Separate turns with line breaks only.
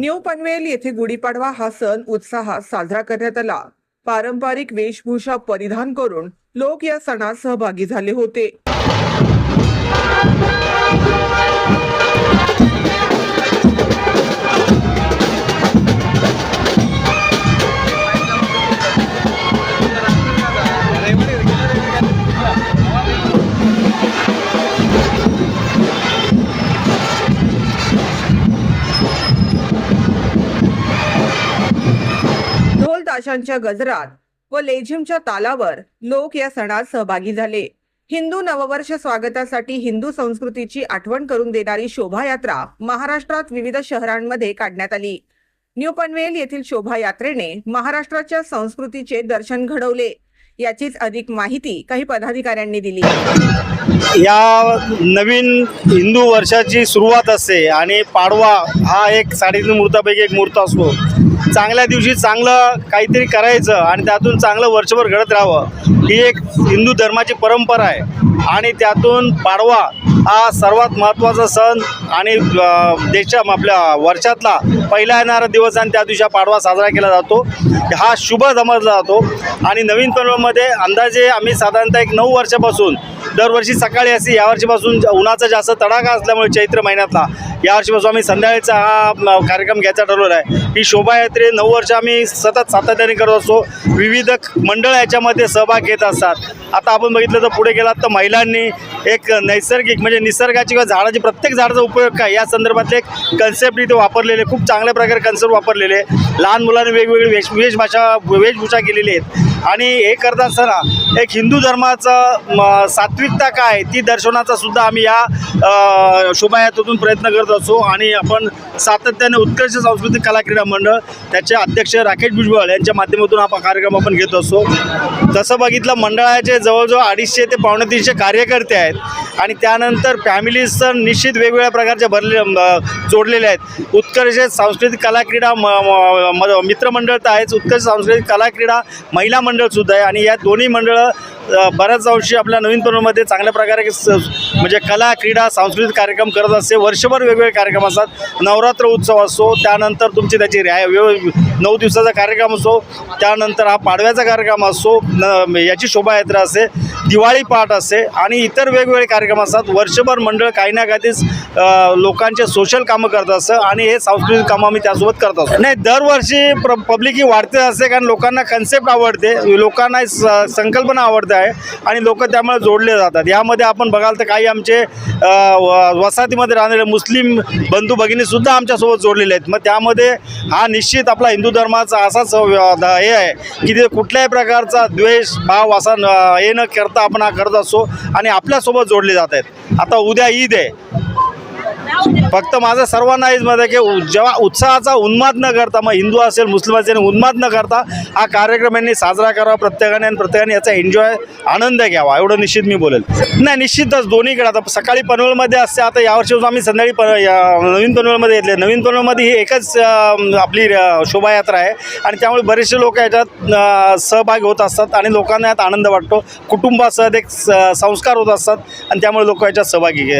New Panvel येथे गुढीपाडवा हा सण उत्साहात साजरा करण्यात आला. पारंपरिक वेशभूषा परिधान करून लोक या सणात सहभागी झाले होते. ताशांच्या गजरात व लेझिमच्या तालावर लोक या सणात सहभागी झाले. हिंदू नववर्ष स्वागतासाठी हिंदू संस्कृतीची आठवण करून देणारी शोभायात्रा महाराष्ट्रात विविध शहरांमध्ये काढण्यात आली. न्यू पनवेल येथील शोभायात्रेने महाराष्ट्राच्या संस्कृतीचे दर्शन घडवले. याचीच अधिक माहिती काही पदाधिकाऱ्यांनी दिली.
या नवीन हिंदू वर्षाची सुरुवात असते आणि पाडवा हा एक साडेतीन मुहूर्तापैकी एक मुहूर्त असतो. चांगल्या दिवशी चांगलं काहीतरी करायचं आणि त्यातून चांगलं वर्षभर घडत राहावं ही एक हिंदू धर्माची परंपरा आहे. आणि त्यातून पाडवा हा सर्वात महत्त्वाचा सण आणि देशा आपल्या वर्षातला पहिला येणारा दिवस आणि त्या दिवशी पाडवा साजरा केला जातो. हा शुभ समजला जातो. आणि नवीन पनवेलमध्ये अंदाजे आम्ही साधारणतः एक नऊ वर्षापासून दरवर्षी सकाळी असे यावर्षीपासून उन्हाचा जास्त तडाखा असल्यामुळे चैत्र महिन्यातला यावर्षीपासून आम्ही संध्याकाळचा हा कार्यक्रम घ्यायचा ठरवला आहे. ही शोभायात्रे नऊ वर्ष आम्ही सतत सातत्याने करत असतो. विविध मंडळ याच्यामध्ये सहभाग घेत असतात. आता आपण बघितलं तर पुढे गेलात तर महिलांनी एक नैसर्गिक म्हणजे निसर्गाची किंवा झाडाची प्रत्येक झाडाचा उपयोग काय? या संदर्भातले एक कन्सेप्ट इथे वापरलेले खूप चांगल्या प्रकारे कन्सेप्ट वापरलेले. आहे. लहान मुलांनी वेगवेगळी वेश वेशभाषा वेशभूषा केलेली आहेत. आणि हे करत असताना एक हिंदू धर्माचं म, सात्विकता काय? ती दर्शवण्याचा सुद्धा आम्ही या शोभायात्रेतून प्रयत्न करत असतो आणि आपण सातत्याने उत्कर्ष सांस्कृतिक कला क्रीडा मंडळ त्याचे अध्यक्ष राकेश भुजबळ यांच्या माध्यमातून हा कार्यक्रम आपण घेत असतो तसं बघितलं मंडळाचे जवळजवळ अडीचशे ते पावणे तीनशे कार्यकर्ते आहेत आणि त्यानंतर फॅमिलीज तर निश्चित वेगवेगळ्या प्रकारचे भरले जोडलेले आहेत. उत्कर्ष सांस्कृतिक कला क्रीडा म म- मित्रमंडळ तर आहेच. उत्कर्ष सांस्कृतिक कला क्रीडा महिला मंडळसुद्धा आहे आणि या दोन्ही मंडळं बऱ्याच अंशी आपल्या नवीन तरुणामध्ये चांगल्या प्रकारे स म्हणजे कला क्रीडा सांस्कृतिक कार्यक्रम करत असते. वर्षभर वेगवेगळे वेगवेगळे कार्यक्रम असतात. नवरात्र उत्सव असतो त्यानंतर तुमची त्याची रॅ नऊ दिवसाचा कार्यक्रम असतो त्यानंतर हा पाडव्याचा कार्यक्रम असतो न याची शोभायात्रा असते दिवाळी पाठ असते आणि इतर वेगवेगळे कार्यक्रम असतात. वर्षभर मंडळ काही ना काहीच लोकांचे सोशल कामं करत असतं आणि हे सांस्कृतिक कामं आम्ही त्यासोबत करत असतो. नाही दरवर्षी प्र पब्लिक ही वाढते असते कारण लोकांना कन्सेप्ट आवडते लोकांना स- संकल्पना आवडते आहे आणि लोक त्यामुळे जोडले जातात. यामध्ये आपण बघाल तर काही आमचे व- वसाहतीमध्ये राहणारे मुस्लिम बंधू भगिनीसुद्धा आमच्यासोबत जोडलेले आहेत. मग त्यामध्ये हा निश्चित आपला हिंदू धर्माचा असाच हे आहे की ते कुठल्याही प्रकारचा द्वेष भाव असा न- हे न करता आपण हा करत असतो आणि आपल्यासोबत जोडले जात आहेत. आता उद्या ईद आहे. फक्त माझं सर्वांना हेच मत आहे की जेव्हा उत्साहाचा उन्माद न करता मग हिंदू असेल मुस्लिम असेल उन्माद न करता हा कार्यक्रम यांनी साजरा करावा प्रत्येकाने आणि प्रत्येकाने याचा एन्जॉय आनंद घ्यावा एवढं निश्चित मी बोलेल. नाही निश्चितच दोन्हीकडे आता सकाळी पनवेलमध्ये असते आता यावर्षी आम्ही संध्याकाळी प या- नवीन पनवेलमध्ये येतले. नवीन पनवेलमध्ये ही एकच आपली शोभायात्रा आहे आणि त्यामुळे बरेचसे लोक याच्यात सहभागी होत असतात आणि लोकांना यात आनंद वाटतो. कुटुंबासह एक स- संस्कार होत असतात आणि त्यामुळे लोक याच्यात सहभागी